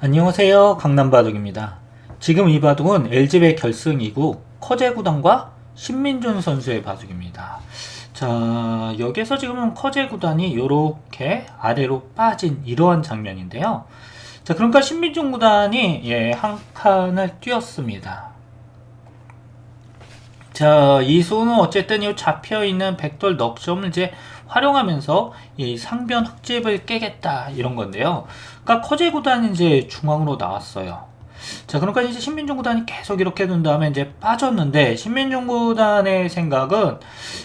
안녕하세요 강남바둑입니다. 지금 이 바둑은 LG배 결승 2구 커제구단과 신민준 선수의 바둑입니다. 자 여기서 지금은 커제구단이 이렇게 아래로 빠진 이러한 장면인데요. 자 그러니까 신민준 구단이 예, 한 칸을 뛰었습니다. 자, 이 수는 어쨌든 이 잡혀 있는 백돌 넉점을 이제 활용하면서 이 상변 흑집을 깨겠다 이런 건데요. 그러니까 커제 구단이 이제 중앙으로 나왔어요. 자, 그러니까 이제 신민중 구단이 계속 이렇게 둔 다음에 이제 빠졌는데 신민중 구단의 생각은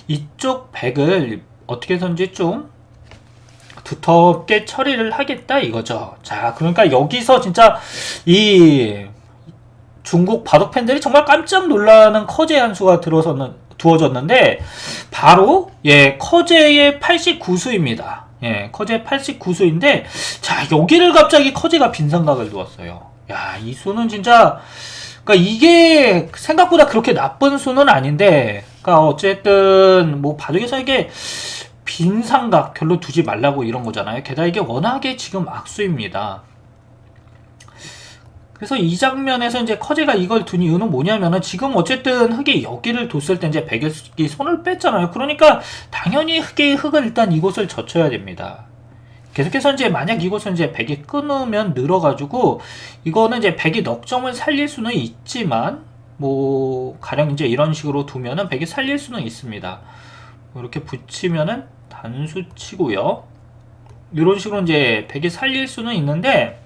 이쪽 백을 어떻게 해서인지 좀 두텁게 처리를 하겠다 이거죠. 자, 그러니까 여기서 진짜 이 중국 바둑 팬들이 정말 깜짝 놀라는 커제 한 수가 들어서는 두어졌는데 바로 예 커제의 89수입니다. 예 커제 89수인데 자 여기를 갑자기 커제가 빈상각을 두었어요. 야이 수는 진짜 그러니까 이게 생각보다 그렇게 나쁜 수는 아닌데 그러니까 어쨌든 뭐 바둑에서 이게 빈상각 별로 두지 말라고 이런 거잖아요. 게다가 이게 워낙에 지금 악수입니다. 그래서 이 장면에서 이제 커제가 이걸 둔 이유는 뭐냐면은 지금 어쨌든 흑이 여기를 뒀을 때 이제 백이 손을 뺐잖아요. 그러니까 당연히 흑의 흑은 일단 이곳을 젖혀야 됩니다. 계속해서 이제 만약 이곳을 이제 백이 끊으면 늘어가지고 이거는 이제 백이 넉점을 살릴 수는 있지만 뭐 가령 이제 이런 식으로 두면은 백이 살릴 수는 있습니다. 이렇게 붙이면은 단수 치고요. 이런 식으로 이제 백이 살릴 수는 있는데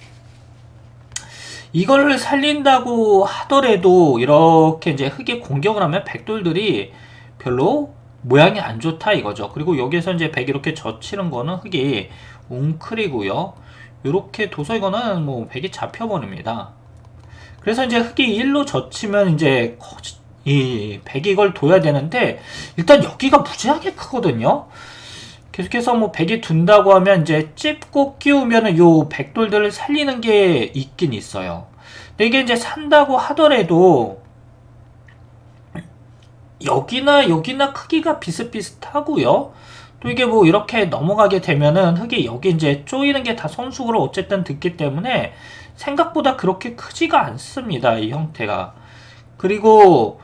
이걸 살린다고 하더라도 이렇게 이제 흑에 공격을 하면 백돌들이 별로 모양이 안 좋다 이거죠. 그리고 여기서 이제 백 이렇게 젖히는 거는 흑이 웅크리고요. 이렇게 둬서 이거는 뭐 백이 잡혀버립니다. 그래서 이제 흑이 1로 젖히면 이제 이 백이 이걸 둬야 되는데 일단 여기가 무지하게 크거든요. 계속해서 뭐 백이 둔다고 하면 이제 찝고 끼우면은 요 백돌들을 살리는 게 있긴 있어요. 근데 이게 이제 산다고 하더라도 여기나 여기나 크기가 비슷비슷하고요. 또 이게 뭐 이렇게 넘어가게 되면은 흙이 여기 이제 쪼이는 게다 손수으로 어쨌든 듣기 때문에 생각보다 그렇게 크지가 않습니다. 이 형태가. 그리고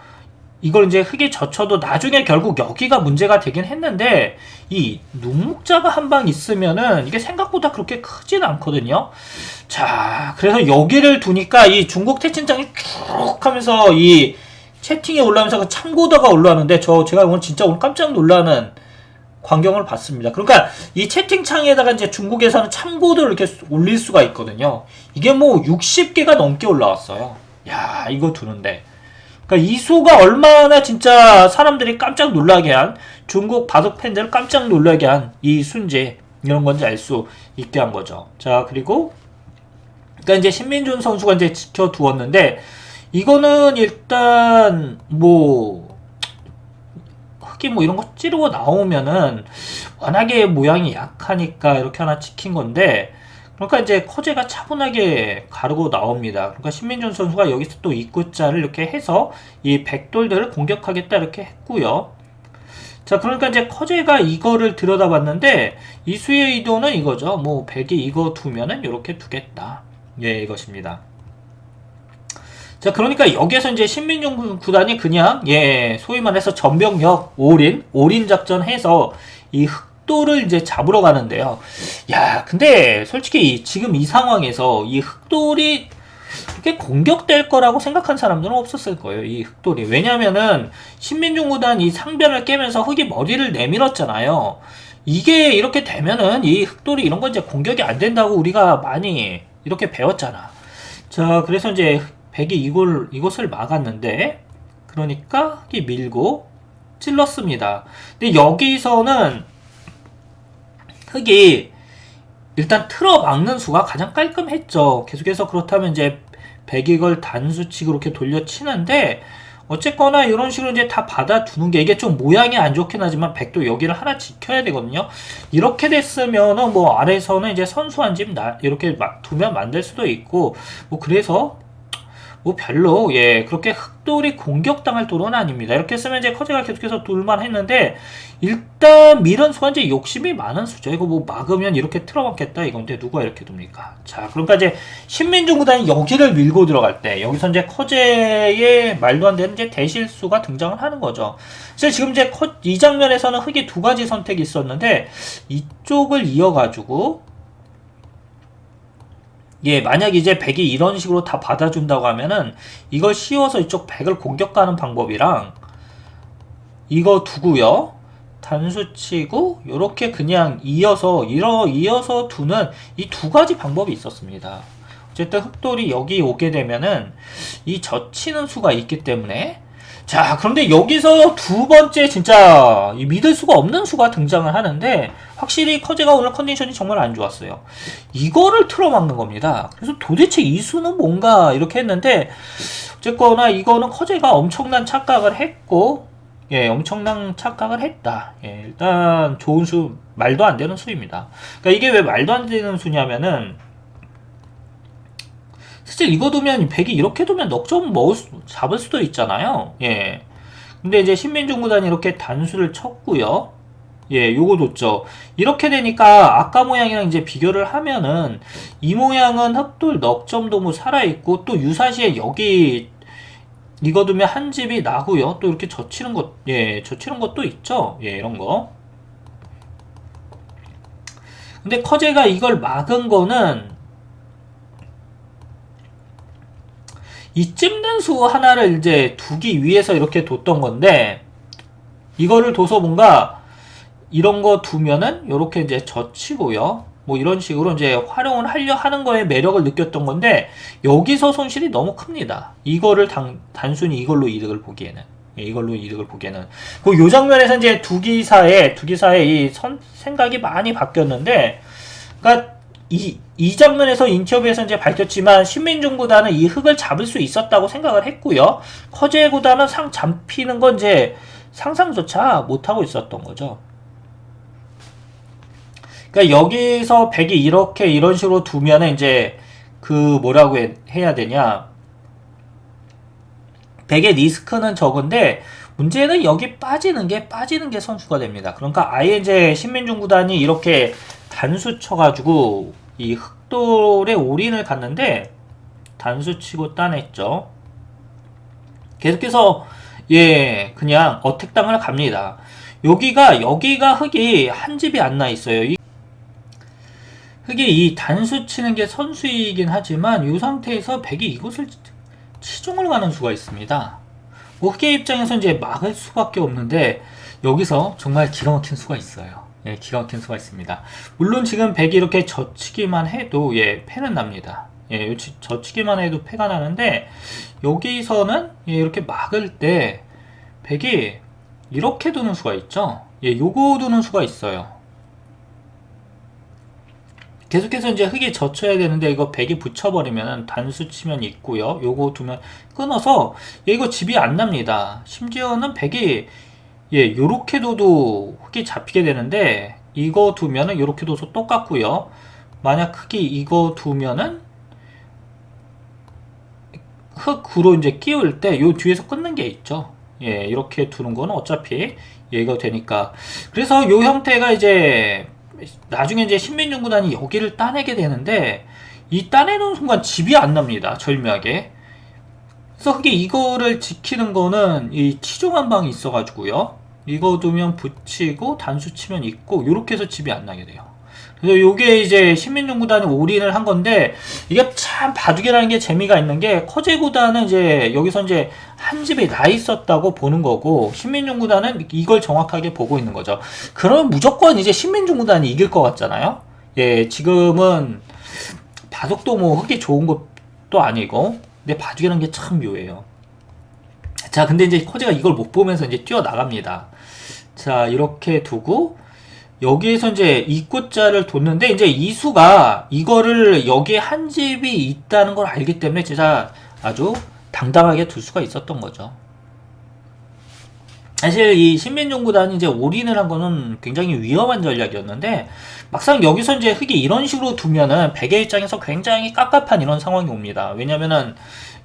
이걸 이제 흙에 젖혀도 나중에 결국 여기가 문제가 되긴 했는데 이 눈목자가 한 방 있으면은 이게 생각보다 그렇게 크진 않거든요. 자, 그래서 여기를 두니까 이 중국 태친장이 쭉 하면서 이 채팅에 올라오면서 그 참고도가 올라오는데 저 제가 오늘 진짜 오늘 깜짝 놀라는 광경을 봤습니다. 그러니까 이 채팅창에다가 이제 중국에서는 참고도를 이렇게 올릴 수가 있거든요. 이게 뭐 60개가 넘게 올라왔어요. 야, 이거 두는데. 그러니까 이 수가 얼마나 진짜 사람들이 깜짝 놀라게 한 중국 바둑 팬들을 깜짝 놀라게 한 이 순재 이런 건지 알 수 있게 한 거죠. 자 그리고 그러니까 이제 신민준 선수가 이제 지켜두었는데 이거는 일단 뭐 흑이 뭐 이런 거 찌르고 나오면은 워낙에 모양이 약하니까 이렇게 하나 지킨 건데 그러니까 이제 커제가 차분하게 가르고 나옵니다. 그러니까 신민준 선수가 여기서 또 입구자를 이렇게 해서 이 백돌들을 공격하겠다 이렇게 했고요. 자, 그러니까 이제 커제가 이거를 들여다봤는데 이수의 의도는 이거죠. 뭐 백이 이거 두면은 이렇게 두겠다. 예, 이것입니다. 자, 그러니까 여기에서 이제 신민중 구단이 그냥 예, 소위 말해서 전병력 올인, 올인 작전 해서 이 흑 도를 이제 잡으러 가는데요. 야, 근데 솔직히 지금 이 상황에서 이 흑돌이 이렇게 공격될 거라고 생각한 사람들은 없었을 거예요. 이 흑돌이. 왜냐면은 신민중 구단 이 상변을 깨면서 흑이 머리를 내밀었잖아요. 이게 이렇게 되면은 이 흑돌이 이런 건 이제 공격이 안 된다고 우리가 많이 이렇게 배웠잖아. 자, 그래서 이제 백이 이걸 이것을 막았는데 그러니까 흑이 밀고 찔렀습니다. 근데 여기서는 흑이 일단 틀어 막는 수가 가장 깔끔했죠. 계속해서 그렇다면 이제 백이걸 단수치 그렇게 돌려치는데 어쨌거나 이런 식으로 이제 다 받아두는 게 이게 좀 모양이 안 좋긴 하지만 백도 여기를 하나 지켜야 되거든요. 이렇게 됐으면은 뭐 아래서는 이제 선수 한집 이렇게 두면 만들 수도 있고 뭐 그래서 뭐 별로 예 그렇게 흑돌이 공격당할 도로는 아닙니다. 이렇게 쓰면 이제 커제가 계속해서 돌만 했는데 일단 밀은 수가 이제 욕심이 많은 수죠. 이거 뭐 막으면 이렇게 틀어막겠다 이건데 누가 이렇게 둡니까? 자 그러니까 이제 신민중 구단이 여기를 밀고 들어갈 때 여기서 이제 커제의 말도 안 되는 이제 대실수가 등장을 하는 거죠. 그래서 지금 이제 커, 이 장면에서는 흑이 두 가지 선택이 있었는데 이쪽을 이어가지고 예, 만약 이제 백이 이런 식으로 다 받아준다고 하면은 이걸 씌워서 이쪽 백을 공격하는 방법이랑 이거 두고요. 단수 치고 요렇게 그냥 이어서 이어 이어서 두는 이 두 가지 방법이 있었습니다. 어쨌든 흑돌이 여기 오게 되면은 이 젖히는 수가 있기 때문에 자 그런데 여기서 두 번째 진짜 이 믿을 수가 없는 수가 등장을 하는데 확실히 커제가 오늘 컨디션이 정말 안 좋았어요. 이거를 틀어막는 겁니다. 그래서 도대체 이 수는 뭔가 이렇게 했는데 어쨌거나 이거는 커제가 엄청난 착각을 했고 예, 엄청난 착각을 했다. 예, 일단 좋은 수 말도 안 되는 수입니다. 그러니까 이게 왜 말도 안 되는 수냐면은 사실 이거 두면 백이 이렇게 두면 넉점 먹을 수, 잡을 수도 있잖아요. 예. 근데 이제 신민중 구단이 이렇게 단수를 쳤고요. 예, 요거 뒀죠. 이렇게 되니까 아까 모양이랑 이제 비교를 하면은 이 모양은 흑돌 넉점 도무 살아있고 또 유사시에 여기 이거 두면 한 집이 나고요. 또 이렇게 젖히는 것, 예, 젖히는 것도 있죠. 예, 이런 거. 근데 커제가 이걸 막은 거는 이쯤 된수 하나를 이제 두기 위해서 이렇게 뒀던 건데 이거를 둬서 뭔가 이런 거 두면은 이렇게 이제 젖히고요. 뭐 이런 식으로 이제 활용을 하려 하는 거에 매력을 느꼈던 건데 여기서 손실이 너무 큽니다. 이거를 단, 단순히 이걸로 이득을 보기에는 예, 이걸로 이득을 보기에는 그요 장면에서 이제 두 기사의 두 기사의 이 선, 생각이 많이 바뀌었는데 그러니까 이, 이 장면에서 인터뷰에서 이제 밝혔지만 신민중 구단은 이 흙을 잡을 수 있었다고 생각을 했고요. 커제 구단은 상 잡히는 건 이제 상상조차 못하고 있었던 거죠. 그러니까 여기서 백이 이렇게 이런 식으로 두면은 이제 그 뭐라고 해, 해야 되냐. 백의 리스크는 적은데 문제는 여기 빠지는 게 빠지는 게 선수가 됩니다. 그러니까 아예 이제 신민중 구단이 이렇게 단수 쳐가지고 이 흑돌에 올인을 갔는데 단수 치고 따냈죠. 계속해서 예 그냥 어택당을 갑니다. 여기가 여기가 흑이 한 집이 안 나 있어요. 이 흑이 이 단수 치는 게 선수이긴 하지만 이 상태에서 백이 이곳을 치중을 가는 수가 있습니다. 뭐 흑의 입장에서 이제 막을 수밖에 없는데 여기서 정말 기가 막힌 수가 있어요. 예, 기가 막힌 수가 있습니다. 물론 지금 백이 이렇게 젖히기만 해도 예, 패는 납니다. 예, 젖히기만 해도 패가 나는데 여기서는 예, 이렇게 막을 때 백이 이렇게 두는 수가 있죠. 예, 요거 두는 수가 있어요. 계속해서 이제 흙이 젖혀야 되는데 이거 백이 붙여버리면 단수 치면 있고요. 요거 두면 끊어서 예, 이거 집이 안 납니다. 심지어는 백이 예, 요렇게 둬도 흙이 잡히게 되는데 이거 두면은 요렇게 둬서 똑같고요. 만약 흙이 이거 두면은 흙으로 이제 끼울 때 요 뒤에서 끊는 게 있죠. 예, 이렇게 두는 거는 어차피 얘가 되니까. 그래서 요 형태가 이제 나중에 이제 신민중 구단이 여기를 따내게 되는데 이 따내는 순간 집이 안 납니다. 절묘하게. 그래서 그게 이거를 지키는 거는 이 치종 한 방이 있어가지고요. 이거 두면 붙이고 단수 치면 있고 요렇게 해서 집이 안 나게 돼요. 그래서 요게 이제 신민중 구단이 올인을 한 건데 이게 참 바둑이라는 게 재미가 있는 게 커제 구단은 이제 여기서 이제 한 집이 나 있었다고 보는 거고 신민중 구단은 이걸 정확하게 보고 있는 거죠. 그러면 무조건 이제 신민중 구단이 이길 것 같잖아요. 예, 지금은 바둑도 뭐 흙이 좋은 것도 아니고 근데 바둑이라는 게 참 묘해요. 자, 근데 이제 커제가 이걸 못 보면서 이제 뛰어나갑니다. 자, 이렇게 두고 여기에서 이제 입구자를 뒀는데 이제 이수가 이거를 여기에 한 집이 있다는 걸 알기 때문에 진짜 아주 당당하게 둘 수가 있었던 거죠. 사실 이 신민종 구단이 이제 올인을 한 거는 굉장히 위험한 전략이었는데 막상 여기서 이제 흙이 이런 식으로 두면은 백의 입장에서 굉장히 깝깝한 이런 상황이 옵니다. 왜냐면은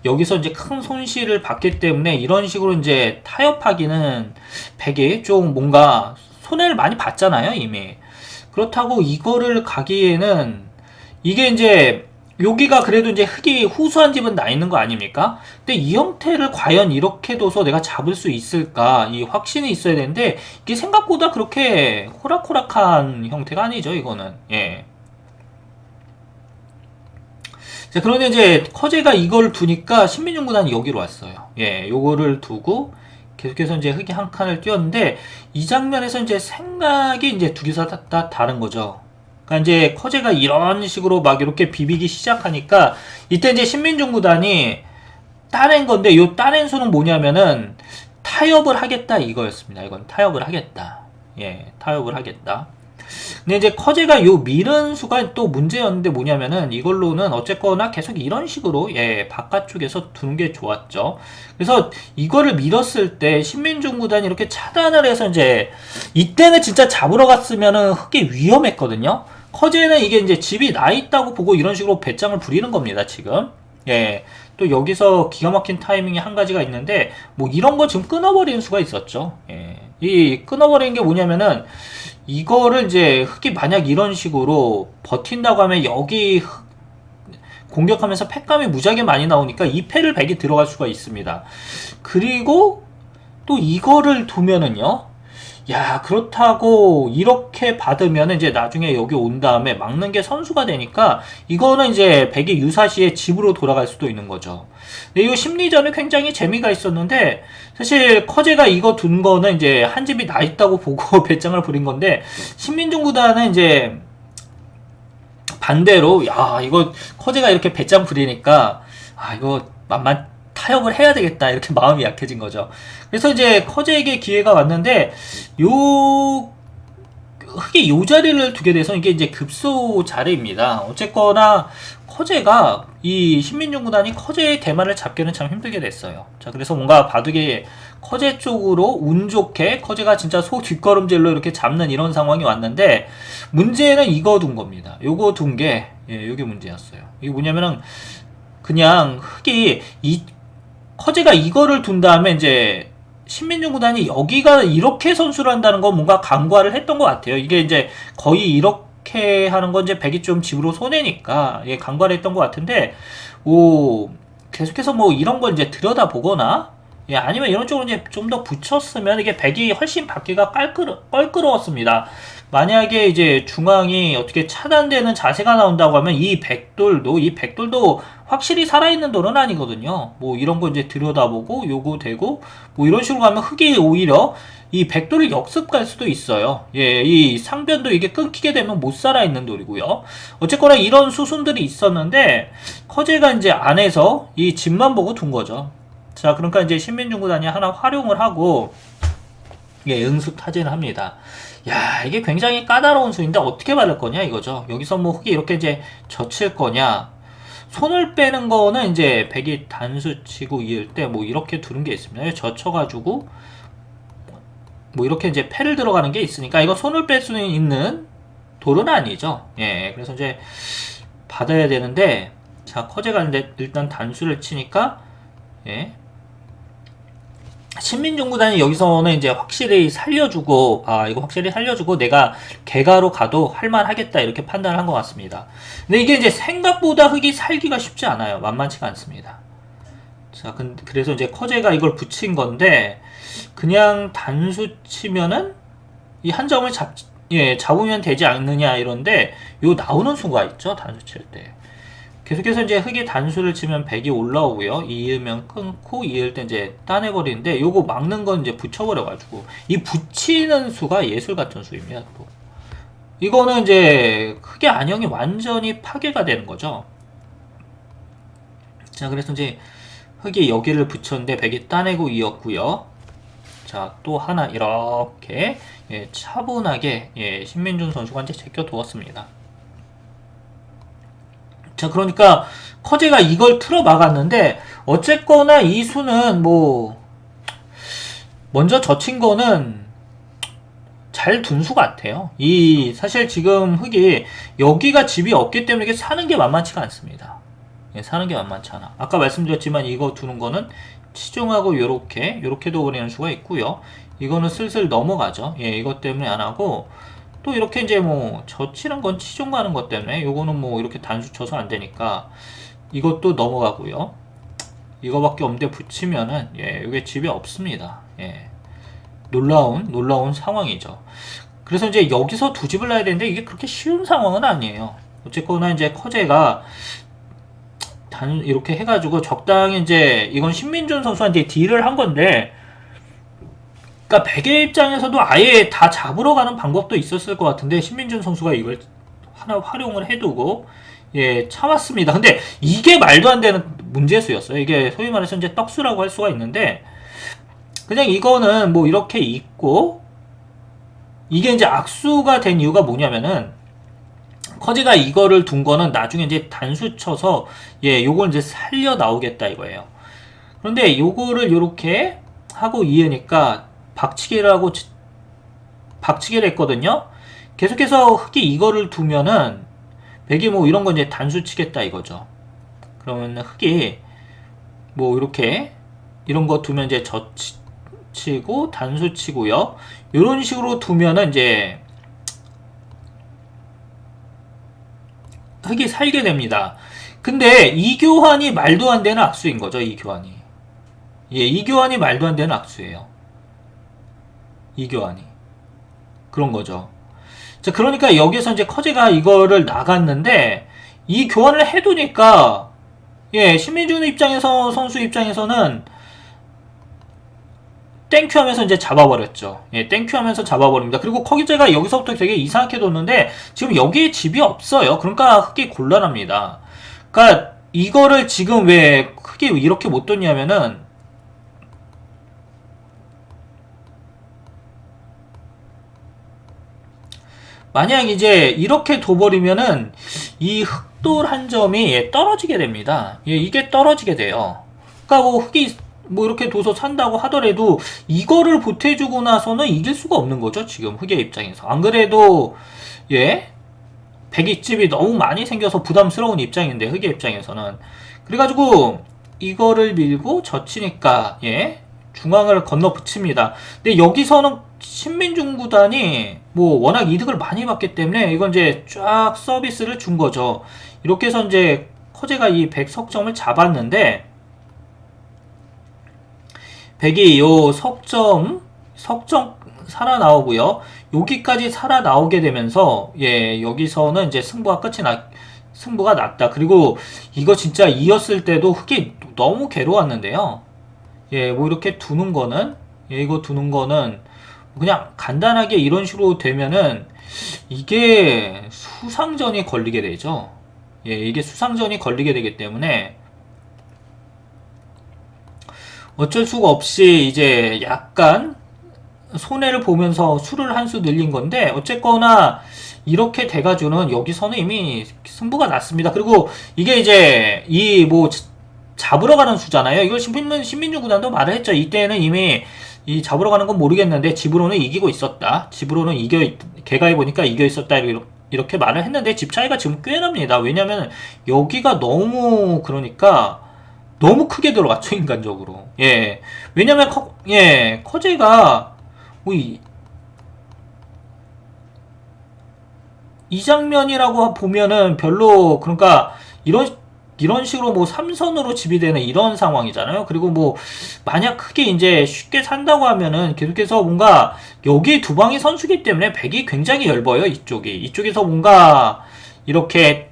여기서 이제 큰 손실을 받기 때문에 이런 식으로 이제 타협하기는 백이 좀 뭔가 손해를 많이 봤잖아요, 이미. 그렇다고 이거를 가기에는 이게 이제 여기가 그래도 이제 흙이 후수한 집은 나 있는 거 아닙니까? 근데 이 형태를 과연 이렇게 둬서 내가 잡을 수 있을까? 이 확신이 있어야 되는데 이게 생각보다 그렇게 호락호락한 형태가 아니죠, 이거는. 예. 자, 그런데 이제 커제가 이걸 두니까 신민중 구단이 여기로 왔어요. 예, 요거를 두고 계속해서 이제 흙이 한 칸을 띄웠는데 이 장면에서 이제 생각이 이제 둘이서 다, 다 다른 거죠. 그러니까 이제 커제가 이런 식으로 막 이렇게 비비기 시작하니까 이때 이제 신민중 구단이 따낸 건데 요 따낸 수는 뭐냐면은 타협을 하겠다 이거였습니다. 이건 타협을 하겠다. 예, 타협을 하겠다. 근데 이제 커제가 요 밀은 수가 또 문제였는데 뭐냐면은 이걸로는 어쨌거나 계속 이런 식으로 예 바깥쪽에서 두는 게 좋았죠. 그래서 이거를 밀었을 때 신민중 구단이 이렇게 차단을 해서 이제 이때는 진짜 잡으러 갔으면은 흑이 위험했거든요. 커제는 이게 이제 집이 나 있다고 보고 이런 식으로 배짱을 부리는 겁니다 지금. 예. 또 여기서 기가 막힌 타이밍이 한 가지가 있는데 뭐 이런 거 지금 끊어버리는 수가 있었죠. 예. 이 끊어버리는 게 뭐냐면은 이거를 이제 흑이 만약 이런 식으로 버틴다고 하면 여기 흑 공격하면서 패감이 무지하게 많이 나오니까 이 패를 백이 들어갈 수가 있습니다. 그리고 또 이거를 두면은요. 야, 그렇다고 이렇게 받으면 이제 나중에 여기 온 다음에 막는 게 선수가 되니까 이거는 이제 백이 유사시에 집으로 돌아갈 수도 있는 거죠. 근데 이 심리전은 굉장히 재미가 있었는데 사실 커제가 이거 둔 거는 이제 한 집이 나 있다고 보고 배짱을 부린 건데 신민중 구단은 이제 반대로 야 이거 커제가 이렇게 배짱 부리니까 아 이거 만만 타협을 해야 되겠다 이렇게 마음이 약해진 거죠. 그래서 이제 커제에게 기회가 왔는데 요 흑이 요 자리를 두게 돼서 이게 이제 급소 자리입니다. 어쨌거나 커제가 이 신민중 구단이 커제의 대만을 잡기는 참 힘들게 됐어요. 자 그래서 뭔가 바둑의 커제 쪽으로 운 좋게 커제가 진짜 소 뒷걸음질로 이렇게 잡는 이런 상황이 왔는데 문제는 이거 둔 겁니다. 요거 둔 게 예, 요게 문제였어요. 이게 뭐냐면은 그냥 흑이 이 커제가 이거를 둔 다음에 이제 신민중 구단이 여기가 이렇게 선수를 한다는 건 뭔가 간과를 했던 것 같아요. 이게 이제 거의 이렇게 하는 건 이제 백이 좀 집으로 손해니까 예, 간과를 했던 것 같은데 오 계속해서 뭐 이런 걸 이제 들여다 보거나 예, 아니면 이런 쪽으로 이제 좀 더 붙였으면 이게 백이 훨씬 받기가 깔끄러, 껄끄러웠습니다. 만약에 이제 중앙이 어떻게 차단되는 자세가 나온다고 하면 이 백돌도 이 백돌도 확실히 살아있는 돌은 아니거든요. 뭐 이런 거 이제 들여다보고 요거 되고 뭐 이런 식으로 가면 흑이 오히려 이 백돌을 역습 갈 수도 있어요. 예, 이 상변도 이게 끊기게 되면 못 살아있는 돌이고요. 어쨌거나 이런 수순들이 있었는데 커제가 이제 안에서 이 집만 보고 둔 거죠. 자, 그러니까 이제 신민중 구단이 하나 활용을 하고 예, 응수 타진을 합니다. 야, 이게 굉장히 까다로운 수인데 어떻게 바를 거냐 이거죠. 여기서 뭐 흑이 이렇게 이제 젖힐 거냐. 손을 빼는 거는 이제 백이 단수 치고 이을 때 뭐 이렇게 두는 게 있습니다. 젖혀가지고 뭐 이렇게 이제 패를 들어가는 게 있으니까 이거 손을 뺄수 있는 돌은 아니죠. 예, 그래서 이제 받아야 되는데 자 커제가 이제 일단 단수를 치니까 예, 신민중 구단이 여기서는 이제 확실히 살려주고 아 이거 확실히 살려주고 내가 개가로 가도 할만하겠다 이렇게 판단을 한 것 같습니다. 근데 이게 이제 생각보다 흙이 살기가 쉽지 않아요. 만만치가 않습니다. 자, 그래서 이제 커제가 이걸 붙인 건데 그냥 단수 치면은 이 한 점을 잡, 예, 잡으면 되지 않느냐 이런데 요 나오는 수가 있죠 단수 칠 때. 계속해서 이제 흙이 단수를 치면 100이 올라오고요. 이으면 끊고 이을 때 이제 따내버리는데 요거 막는 건 이제 붙여버려가지고 이 붙이는 수가 예술 같은 수입니다. 또. 이거는 이제 흙의 안형이 완전히 파괴가 되는 거죠. 자 그래서 이제 흙이 여기를 붙였는데 100이 따내고 이었고요. 자 또 하나 이렇게 예, 차분하게 예, 신민준 선수가 이제 제껴 두었습니다. 자, 그러니까 커제가 이걸 틀어 막았는데 어쨌거나 이 수는 뭐 먼저 젖힌 거는 잘 둔 수 같아요. 이 사실 지금 흙이 여기가 집이 없기 때문에 이게 사는 게 만만치가 않습니다. 예, 사는 게 만만치 않아. 아까 말씀드렸지만 이거 두는 거는 치중하고 요렇게 요렇게도 그리는 수가 있고요. 이거는 슬슬 넘어가죠. 예, 이것 때문에 안 하고 또 이렇게 이제 뭐 젖히는 건 치중 가는 것 때문에 요거는 뭐 이렇게 단수 쳐서 안 되니까 이것도 넘어가고요. 이거밖에 없는데 붙이면은 예, 이게 집이 없습니다. 예. 놀라운 놀라운 상황이죠. 그래서 이제 여기서 두 집을 놔야 되는데 이게 그렇게 쉬운 상황은 아니에요. 어쨌거나 이제 커제가 단 이렇게 해가지고 적당히 이제 이건 신민준 선수한테 딜을 한 건데, 그러니까 백의 입장에서도 아예 다 잡으러 가는 방법도 있었을 것 같은데 신민준 선수가 이걸 하나 활용을 해두고 예 참았습니다. 근데 이게 말도 안 되는 문제수였어요. 이게 소위 말해서 이제 떡수라고 할 수가 있는데 그냥 이거는 뭐 이렇게 있고 이게 이제 악수가 된 이유가 뭐냐면은 커지가 이거를 둔 거는 나중에 이제 단수 쳐서 예 요걸 이제 살려 나오겠다 이거예요. 그런데 요거를 요렇게 하고 이으니까 박치기라고 치- 박치기를 했거든요. 계속해서 흑이 이거를 두면은 백이 뭐 이런 거 이제 단수 치겠다 이거죠. 그러면 흑이 뭐 이렇게 이런 거 두면 이제 저 치- 치고 단수 치고요. 이런 식으로 두면은 이제 흑이 살게 됩니다. 근데 이 교환이 말도 안 되는 악수인 거죠, 이 교환이. 예, 이 교환이 말도 안 되는 악수예요. 이 교환이. 그런 거죠. 자, 그러니까 여기서 이제 커제가 이거를 나갔는데, 이 교환을 해두니까, 예, 신민준 입장에서, 선수 입장에서는, 땡큐 하면서 이제 잡아버렸죠. 예, 땡큐 하면서 잡아버립니다. 그리고 커기제가 여기서부터 되게 이상하게 뒀는데, 지금 여기에 집이 없어요. 그러니까 흑이 곤란합니다. 그러니까 이거를 지금 왜 흑이 이렇게 못 뒀냐면은, 만약 이제 이렇게 둬버리면은 이 흑돌 한 점이 예, 떨어지게 됩니다. 예, 이게 떨어지게 돼요. 그러니까 뭐 흑이 뭐 이렇게 둬서 산다고 하더라도 이거를 보태주고 나서는 이길 수가 없는 거죠. 지금 흑의 입장에서. 안 그래도 예 백이집이 너무 많이 생겨서 부담스러운 입장인데 흑의 입장에서는 그래가지고 이거를 밀고 젖히니까 예 중앙을 건너 붙입니다. 근데 여기서는 신민중 구단이 뭐 워낙 이득을 많이 봤기 때문에 이건 이제 쫙 서비스를 준 거죠. 이렇게 해서 이제 커제가 이 백석점을 잡았는데 백이 요 석점 석점 살아 나오고요. 여기까지 살아 나오게 되면서 예 여기서는 이제 승부가 끝이 나 승부가 났다. 그리고 이거 진짜 이었을 때도 흑이 너무 괴로웠는데요. 예, 뭐 이렇게 두는 거는 예, 이거 두는 거는 그냥 간단하게 이런 식으로 되면은 이게 수상전이 걸리게 되죠. 예, 이게 수상전이 걸리게 되기 때문에 어쩔 수가 없이 이제 약간 손해를 보면서 수를 한 수 늘린 건데 어쨌거나 이렇게 돼가지고는 여기서는 이미 승부가 났습니다. 그리고 이게 이제 이 뭐 잡으러 가는 수잖아요. 이걸 신민준 신민준 구단도 말을 했죠. 이때는 이미 이 잡으러 가는 건 모르겠는데 집으로는 이기고 있었다. 집으로는 이겨 있- 걔가 해 보니까 이겨 있었다. 이렇게 이렇게 말을 했는데 집 차이가 지금 꽤 납니다. 왜냐면 여기가 너무 그러니까 너무 크게 들어갔죠 인간적으로. 예. 왜냐면 커, 예 커제가 뭐 이, 이 장면이라고 보면은 별로 그러니까 이런 이런 식으로 뭐 삼선으로 지비되는 이런 상황이잖아요. 그리고 뭐 만약 크게 이제 쉽게 산다고 하면은 계속해서 뭔가 여기 두 방이 선수기 때문에 백이 굉장히 얇아요. 이쪽이 이쪽에서 뭔가 이렇게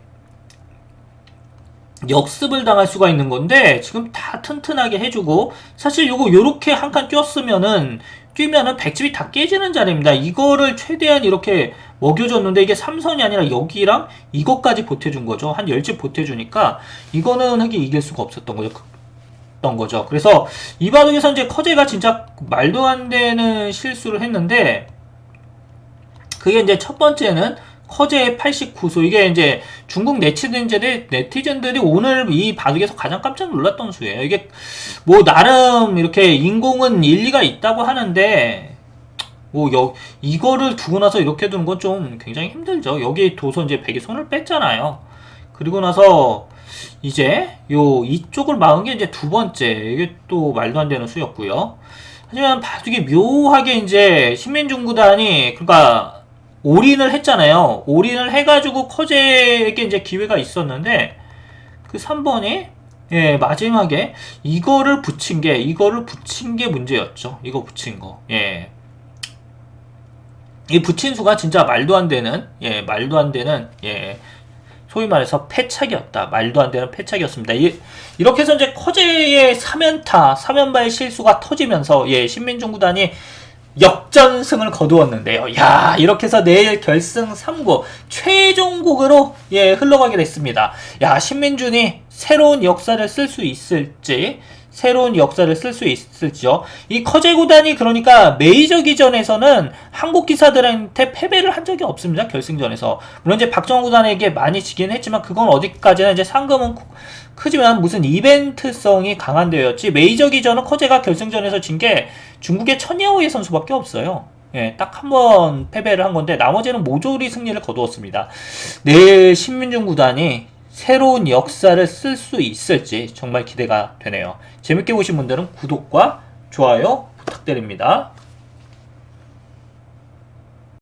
역습을 당할 수가 있는 건데 지금 다 튼튼하게 해주고 사실 요거 요렇게 한 칸 뛰었으면은 뛰면은 백집이 다 깨지는 자리입니다. 이거를 최대한 이렇게 먹여줬는데 이게 삼선이 아니라 여기랑 이것까지 보태준 거죠. 한 10집 보태주니까 이거는 흑이 이길 수가 없었던 거죠. 던 거죠. 그래서 이 바둑에서 이제 커제가 진짜 말도 안 되는 실수를 했는데 그게 이제 첫 번째는 커제의 89소 이게 이제 중국 네티즌들이 네티즌들이 오늘 이 바둑에서 가장 깜짝 놀랐던 수예요. 이게 뭐 나름 이렇게 인공은 일리가 있다고 하는데 뭐 여, 이거를 두고 나서 이렇게 두는 건 좀 굉장히 힘들죠. 여기 도서 이제 백이 손을 뺐잖아요. 그리고 나서 이제 요 이쪽을 막은 게 이제 두 번째 이게 또 말도 안 되는 수였고요. 하지만 바둑이 묘하게 이제 신민중 구단이 그러니까 올인을 했잖아요. 올인을 해가지고 커제에게 이제 기회가 있었는데 그 3번이 예 마지막에 이거를 붙인 게 이거를 붙인 게 문제였죠. 이거 붙인 거. 예. 이 붙인 수가 진짜 말도 안 되는 예 말도 안 되는 예 소위 말해서 패착이었다. 말도 안 되는 패착이었습니다. 이, 이렇게 해서 이제 커제의 사면타, 사면발 실수가 터지면서 예 신민중 구단이 역전승을 거두었는데요. 야, 이렇게 해서 내일 결승 3구 최종곡으로 예, 흘러가게 됐습니다. 야, 신민준이 새로운 역사를 쓸 수 있을지 새로운 역사를 쓸 수 있을지요. 이 커제 구단이 그러니까 메이저 기전에서는 한국 기사들한테 패배를 한 적이 없습니다. 결승전에서. 물론 이제 박정호 구단에게 많이 지긴 했지만 그건 어디까지나 이제 상금은 크- 크지만 무슨 이벤트성이 강한 대회였지 메이저 기전은 커제가 결승전에서 진 게 중국의 천예호의 선수밖에 없어요. 예, 딱 한 번 패배를 한 건데 나머지는 모조리 승리를 거두었습니다. 내일 신민중 구단이 새로운 역사를 쓸 수 있을지 정말 기대가 되네요. 재밌게 보신 분들은 구독과 좋아요 부탁드립니다.